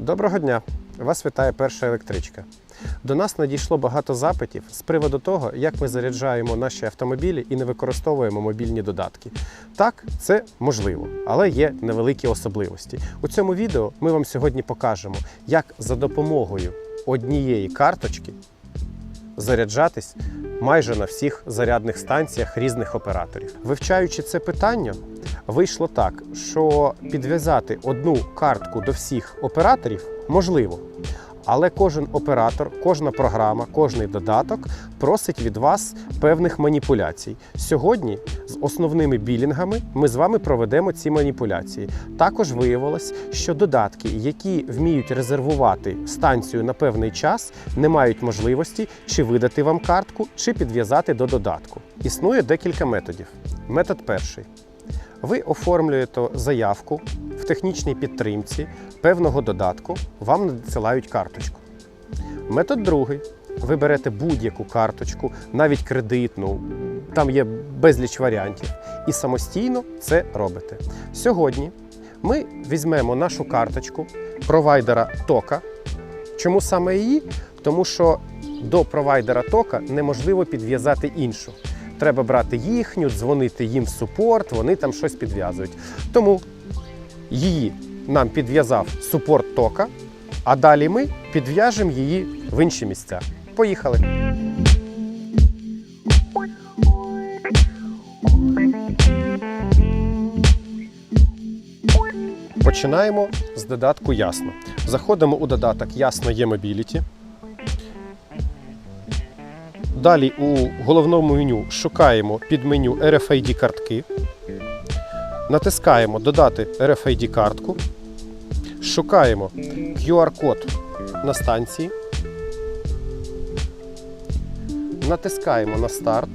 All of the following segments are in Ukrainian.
Доброго дня! Вас вітає перша електричка. До нас надійшло багато запитів з приводу того, як ми заряджаємо наші автомобілі і не використовуємо мобільні додатки. Так, це можливо, але є невеликі особливості. У цьому відео ми вам сьогодні покажемо, як за допомогою однієї карточки заряджатись майже на всіх зарядних станціях різних операторів. Вивчаючи це питання, вийшло так, що підв'язати одну картку до всіх операторів можливо. Але кожен оператор, кожна програма, кожний додаток просить від вас певних маніпуляцій. Сьогодні з основними білінгами ми з вами проведемо ці маніпуляції. Також виявилось, що додатки, які вміють резервувати станцію на певний час, не мають можливості чи видати вам картку, чи підв'язати до додатку. Існує декілька методів. Метод перший. Ви оформлюєте заявку в технічній підтримці певного додатку, вам надсилають карточку. Метод другий. Ви берете будь-яку карточку, навіть кредитну, там є безліч варіантів, і самостійно це робите. Сьогодні ми візьмемо нашу карточку провайдера Тока. Чому саме її? Тому що до провайдера Тока неможливо підв'язати іншу. Треба брати їхню, дзвонити їм в супорт, вони там щось підв'язують. Тому її нам підв'язав супорт тока, а далі ми підв'яжемо її в інші місця. Поїхали. Починаємо з додатку Ясно. Заходимо у додаток Ясно є Mobility. Далі у головному меню шукаємо під меню RFID картки. Натискаємо Додати RFID картку. Шукаємо QR-код на станції. Натискаємо на старт.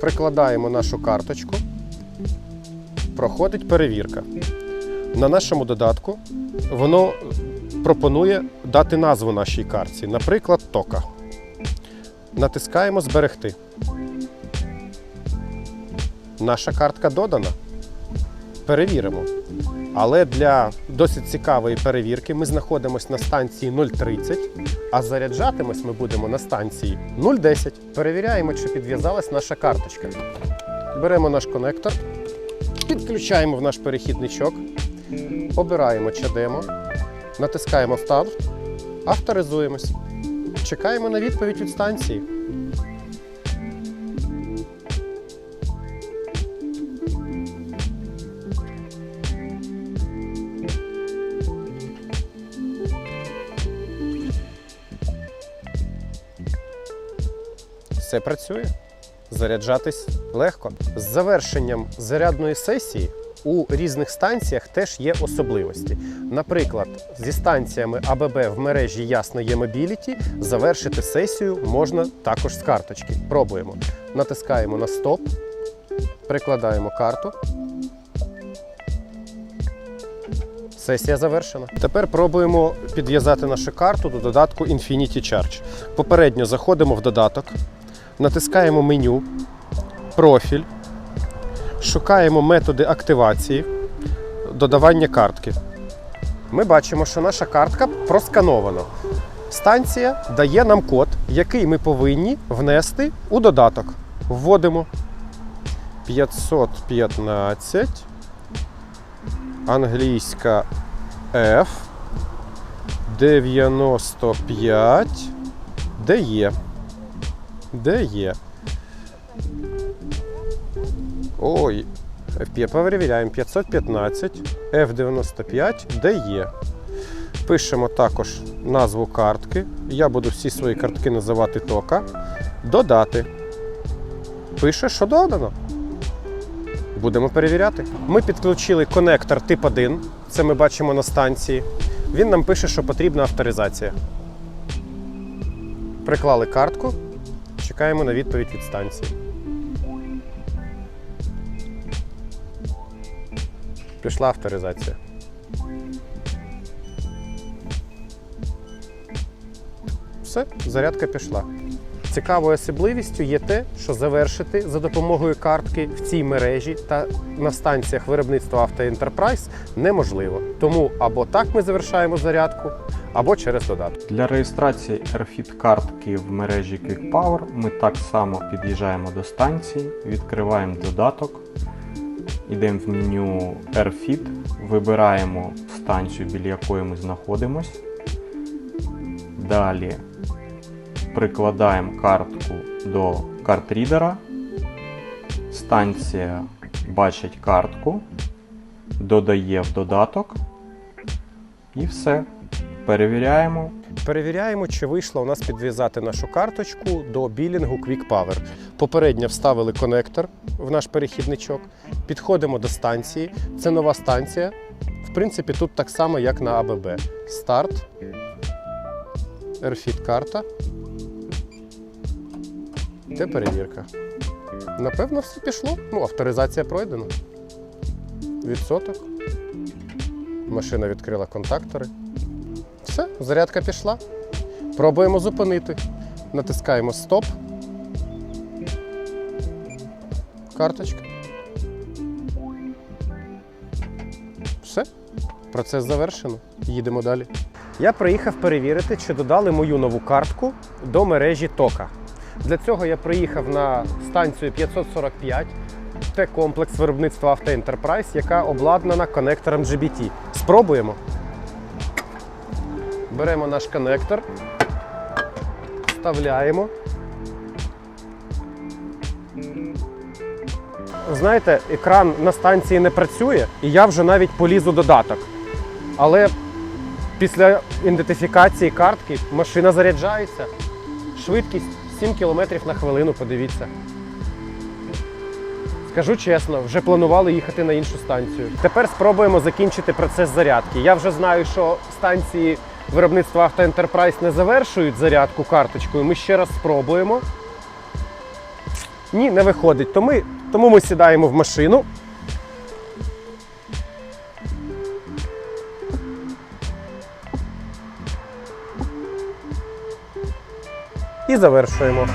Прикладаємо нашу карточку. Проходить перевірка. На нашому додатку воно пропонує дати назву нашій картці, наприклад, тока. Натискаємо Зберегти. Наша картка додана. Перевіримо. Але для досить цікавої перевірки ми знаходимося на станції 030, а заряджатимось ми будемо на станції 010. Перевіряємо, чи підв'язалась наша карточка. Беремо наш конектор, підключаємо в наш перехідничок, обираємо чадемо, натискаємо старт, авторизуємось. Чекаємо на відповідь від станції. Все працює. Заряджатись легко. З завершенням зарядної сесії у різних станціях теж є особливості. Наприклад, зі станціями АББ в мережі Ясно є Mobility завершити сесію можна також з карточки. Пробуємо. Натискаємо на стоп, прикладаємо карту. Сесія завершена. Тепер пробуємо підв'язати нашу карту до додатку Infinity Charge. Попередньо заходимо в додаток, натискаємо меню, профіль, шукаємо методи активації, додавання картки. Ми бачимо, що наша картка просканована. Станція дає нам код, який ми повинні внести у додаток. Вводимо 515, англійська F, 95, де є. Ой, перевіряємо 515, F95, де є. Пишемо також назву картки. Я буду всі свої картки називати тока. Додати. Пише, що додано. Будемо перевіряти. Ми підключили конектор тип 1. Це ми бачимо на станції. Він нам пише, що потрібна авторизація. Приклали картку. Чекаємо на відповідь від станції. Пішла авторизація. Все, зарядка пішла. Цікавою особливістю є те, що завершити за допомогою картки в цій мережі та на станціях виробництва Авто Enterprise неможливо. Тому або так ми завершаємо зарядку, або через додаток. Для реєстрації AirFit картки в мережі Quick Power ми так само під'їжджаємо до станції, відкриваємо додаток, йдемо в меню AirFit, вибираємо станцію, біля якої ми знаходимось. Далі прикладаємо картку до картрідера. Станція бачить картку, додає в додаток і все. Перевіряємо, Перевіряємо, чи вийшло у нас підв'язати нашу карточку до білінгу Quick Power. Попередньо вставили конектор в наш перехідничок, підходимо до станції. Це нова станція. В принципі, тут так само, як на АББ. Старт. Airfit карта. Де перевірка? Напевно, все пішло. Ну, авторизація пройдена. Відсоток. Машина відкрила контактори. Все, зарядка пішла. Пробуємо зупинити. Натискаємо стоп. Карточка. Все. Процес завершено. Їдемо далі. Я приїхав перевірити, чи додали мою нову картку до мережі Тока. Для цього я приїхав на станцію 545. Це комплекс виробництва Enterprise, яка обладнана конектором GBT. Спробуємо. Беремо наш коннектор, вставляємо. Знаєте, екран на станції не працює, і я вже навіть поліз у додаток. Але після ідентифікації картки машина заряджається. Швидкість 7 км на хвилину, подивіться. Скажу чесно, вже планували їхати на іншу станцію. Тепер спробуємо закінчити процес зарядки. Я вже знаю, що станції виробництва Авто Enterprise не завершують зарядку карточкою. Ми ще раз спробуємо. Ні, не виходить. Тому тому ми сідаємо в машину. І завершуємо.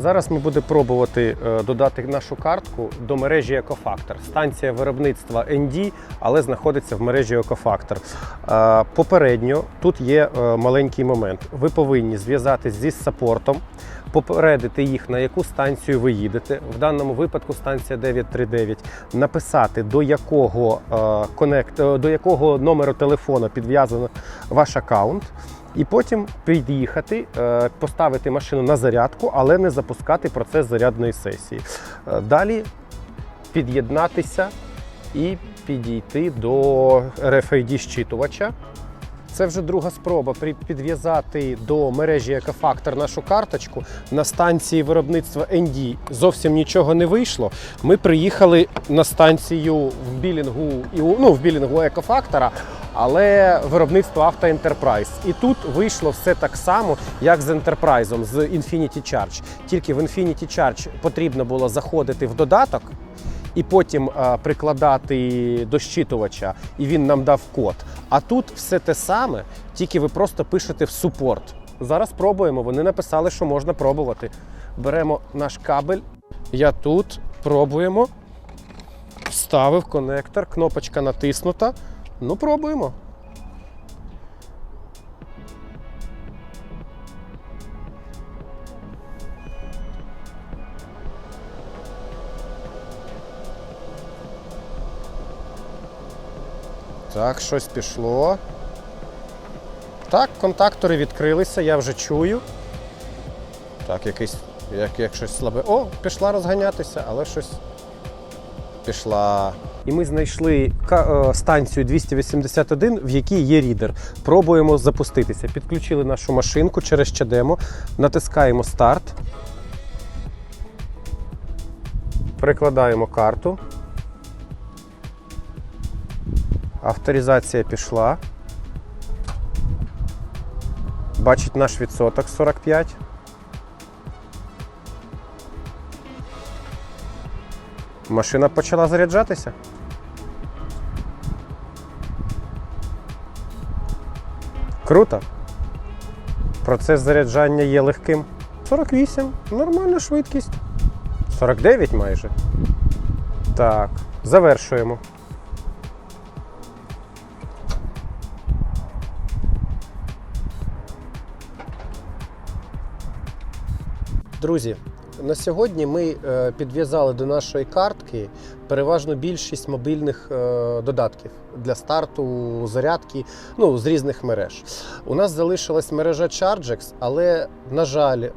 Зараз ми будемо пробувати е, додати нашу картку до мережі Екофактор. Станція виробництва ND, але знаходиться в мережі Екофактор. Попередньо тут є е, маленький момент. Ви повинні зв'язатись зі саппортом, попередити їх, на яку станцію ви їдете. В даному випадку станція 939, написати до якого, е, до якого номеру телефона підв'язано ваш аккаунт. І потім під'їхати, е, поставити машину на зарядку, але не запускати процес зарядної сесії. Е, Далі під'єднатися і підійти до RFID щитувача. Це вже друга спроба підв'язати до мережі Екофактор нашу карточку. На станції виробництва ND зовсім нічого не вийшло. Ми приїхали на станцію в білінгу, ну, в білінгу Екофактора, але виробництво Авто Enterprise. І тут вийшло все так само, як з Enterprise, з Infinity Charge. Тільки в Infinity Charge потрібно було заходити в додаток і потім прикладати до щитувача, і він нам дав код. А тут все те саме, тільки ви просто пишете в супорт. Зараз пробуємо. Вони написали, що можна пробувати. Беремо наш кабель. Я тут пробуємо. Вставив конектор, кнопочка натиснута. Ну, пробуємо. Так, щось пішло. Так, контактори відкрилися, я вже чую. Так, якийсь, як, як щось слабе. О, пішла розганятися, але щось пішла. І ми знайшли е, станцію 281, в якій є рідер. Пробуємо запуститися. Підключили нашу машинку через чадемо, натискаємо старт. Прикладаємо карту. Авторизація пішла. Бачить наш відсоток 45. Машина почала заряджатися. Круто. Процес заряджання є легким. 48. Нормальна швидкість. 49 майже. Так, завершуємо. Друзі, на сьогодні ми е, підв'язали до нашої картки переважно більшість мобільних е, додатків для старту, зарядки, ну, з різних мереж. У нас залишилась мережа Chargex, але, на жаль, е,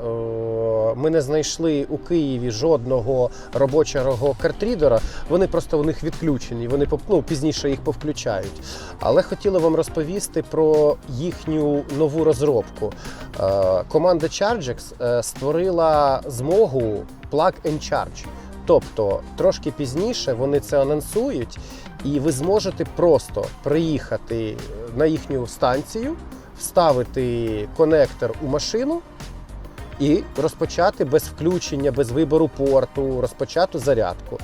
ми не знайшли у Києві жодного робочого картрідера. Вони просто у них відключені, вони ну, пізніше їх повключають. Але хотіли вам розповісти про їхню нову розробку. Е, Команда Chargex створила змогу Plug and Charge. Тобто трошки пізніше вони це анонсують, і ви зможете просто приїхати на їхню станцію, вставити конектор у машину і розпочати без включення, без вибору порту, розпочати зарядку.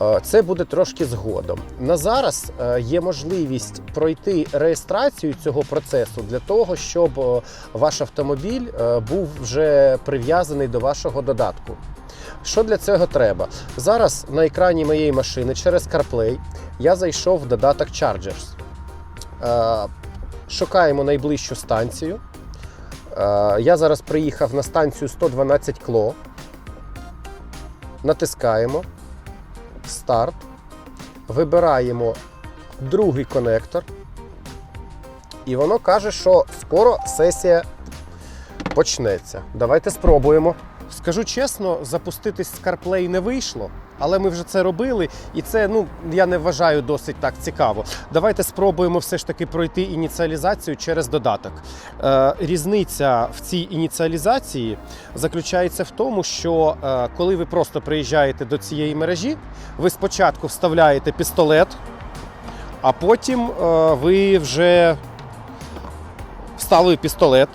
Е, Це буде трошки згодом. На зараз е, є можливість пройти реєстрацію цього процесу для того, щоб е, ваш автомобіль е, був вже прив'язаний до вашого додатку. Що для цього треба? Зараз на екрані моєї машини через CarPlay я зайшов в додаток Chargers. Е, Шукаємо найближчу станцію. Е, Я зараз приїхав на станцію 112 Кло. Натискаємо старт. Вибираємо другий конектор. І воно каже, що скоро сесія почнеться. Давайте спробуємо. Скажу чесно, запуститись з CarPlay не вийшло, але ми вже це робили, і це ну я не вважаю досить так цікаво. Давайте спробуємо все ж таки пройти ініціалізацію через додаток. Е, різниця в цій ініціалізації заключається в тому, що е, коли ви просто приїжджаєте до цієї мережі, ви спочатку вставляєте пістолет, а потім е, ви вже вставили пістолет,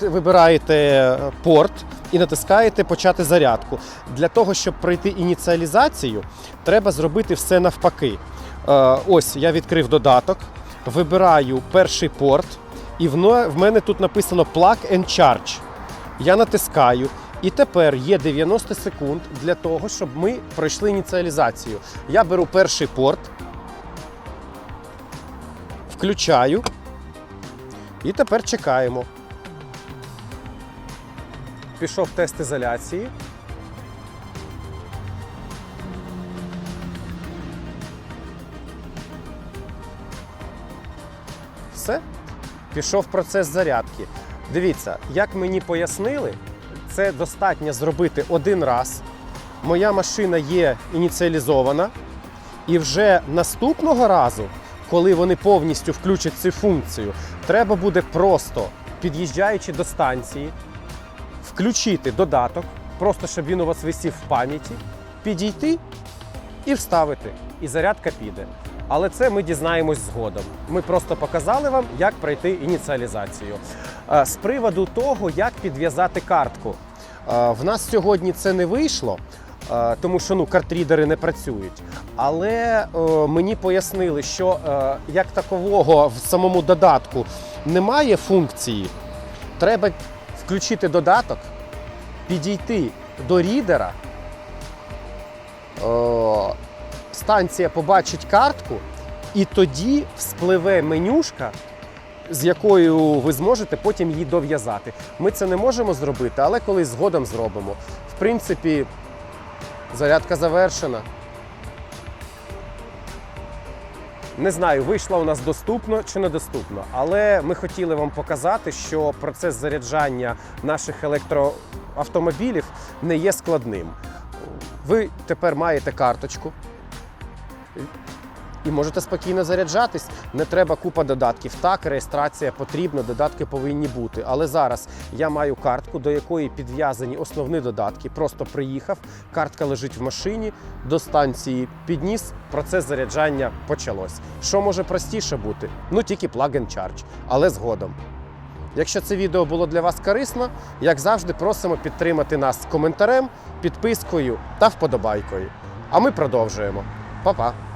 вибираєте порт і натискаєте почати зарядку. Для того, щоб пройти ініціалізацію, треба зробити все навпаки. Е, Ось я відкрив додаток, вибираю перший порт, і в мене тут написано Plug and Charge. Я натискаю. І тепер є 90 секунд для того, щоб ми пройшли ініціалізацію. Я беру перший порт, включаю. І тепер чекаємо. Пішов тест ізоляції. Все. Пішов процес зарядки. Дивіться, як мені пояснили, це достатньо зробити один раз. Моя машина є ініціалізована, і вже наступного разу, коли вони повністю включать цю функцію, треба буде просто, під'їжджаючи до станції, включити додаток, просто щоб він у вас висів в пам'яті, підійти і вставити. І зарядка піде. Але це ми дізнаємось згодом. Ми просто показали вам, як пройти ініціалізацію. Е, З приводу того, як підв'язати картку. Е, В нас сьогодні це не вийшло, е, тому що ну, картрідери не працюють. Але мені пояснили, що як такового в самому додатку немає функції. Треба включити додаток, підійти до рідера. Станція побачить картку, і тоді вспливе менюшка, з якою ви зможете потім її дов'язати. Ми це не можемо зробити, але колись згодом зробимо. В принципі, зарядка завершена. Не знаю, вийшла у нас доступно чи недоступно, але ми хотіли вам показати, що процес заряджання наших електроавтомобілів не є складним. Ви тепер маєте карточку і можете спокійно заряджатись. Не треба купа додатків. Так, реєстрація потрібна, додатки повинні бути. Але зараз я маю картку, до якої підв'язані основні додатки. Просто приїхав, картка лежить в машині, до станції підніс, процес заряджання почалось. Що може простіше бути? Ну тільки plug and charge, але згодом. Якщо це відео було для вас корисно, як завжди, просимо підтримати нас коментарем, підпискою та вподобайкою. А ми продовжуємо. Па-па!